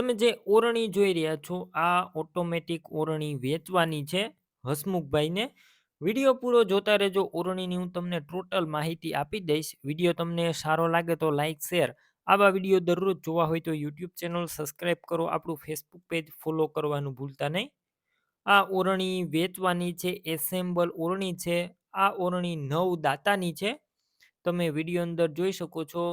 તમે જે ઓરણી જોઈ રહ્યા છો, આ ઓટોમેટિક ઓરણી વેચવાની છે હસમુખભાઈને. વીડિયો પૂરો જોતા રહેજો, ઓરણીની હું તમને ટોટલ માહિતી આપી દઈશ. વીડિયો તમને સારો લાગે તો લાઇક શેર આવા વીડિયો દરરોજ જોવા હોય તો યુટ્યુબ ચેનલ સબસ્ક્રાઈબ કરો, આપણું ફેસબુક પેજ ફોલો કરવાનું ભૂલતા નહીં. આ ઓરણી વેચવાની છે એસેમ્બલ ઓરણી છે. આ ઓરણી નવ દાતાની છે. તમે વીડિયો અંદર જોઈ શકો છો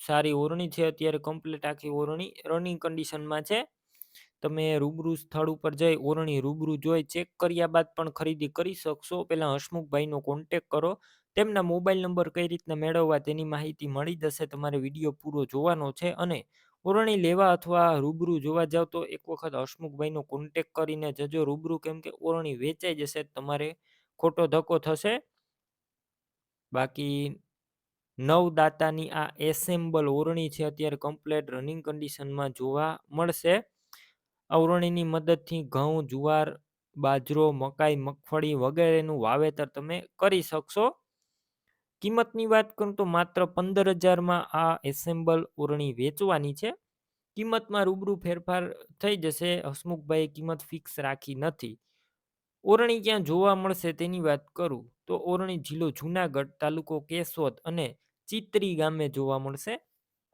સારી ઓરણી છે, અત્યારે કમ્પ્લીટ આખી ઓરણી રનિંગ કન્ડિશનમાં છે. તમે રૂબરૂ સ્થળ ઉપર જઈ ઓરણી રૂબરૂ જોઈ ચેક કર્યા બાદ પણ ખરીદી કરી શકશો. પહેલાં હસમુખભાઈનો કોન્ટેક કરો. તેમના મોબાઈલ નંબર કઈ રીતના મેળવવા તેની માહિતી મળી જશે તમારે વીડિયો પૂરો જોવાનો છે અને ઓરણી લેવા અથવા રૂબરૂ જોવા જાવ તો એક વખત હસમુખભાઈનો કોન્ટેક કરીને જજો. રૂબરૂ કેમ કે ઓરણી વેચાઈ જશે, તમારે ખોટો ધક્કો થશે. બાકી નવદાતાની આ એસેમ્બલ ઓરણી છે અત્યારે કમ્પ્લેટ રનિંગ કન્ડિશનમાં જોવા મળશે. અવરણીની મદદથી ઘઉં, જુવાર, બાજરો, મકાઈ, મગફળી વગેરેનું વાવેતર તમે કરી શકશો. કિંમતની વાત કરું તો માત્ર પંદર હજારમાં આ એસેમ્બલ ઓરણી વેચવાની છે. કિંમતમાં રૂબરૂ ફેરફાર થઈ જશે. હસમુખભાઈએ કિંમત ફિક્સ રાખી નથી. ઓરણી ક્યાં જોવા મળશે તેની વાત કરું, તો ઓરણી જિલ્લો જુનાગઢ તાલુકો કેશોદ અને ચિત્રી ગામે જોવા મળશે.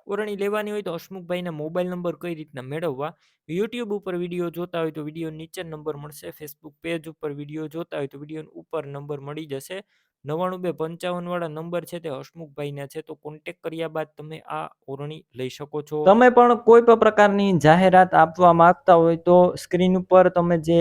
ઓરણી લેવાની હોય તો હસમુખભાઈના મોબાઈલ નંબર કઈ રીતના મેળવવા? યુટ્યુબ ઉપર વીડિયો જોતા હોય તો વીડિયો નીચે નંબર મળશે, ફેસબુક પેજ ઉપર વીડિયો જોતા હોય તો વીડિયો ઉપર નંબર મળી જશે. નવ્વાણું બે પંચાવન વાળા નંબર છે તે હસમુખભાઈના છે, તો કોન્ટેક કર્યા બાદ તમે આ ઓરણી લઈ શકો છો. તમે પણ કોઈ પણ પ્રકારની જાહેરાત આપવા માંગતા હોય તો સ્ક્રીન ઉપર તમે જે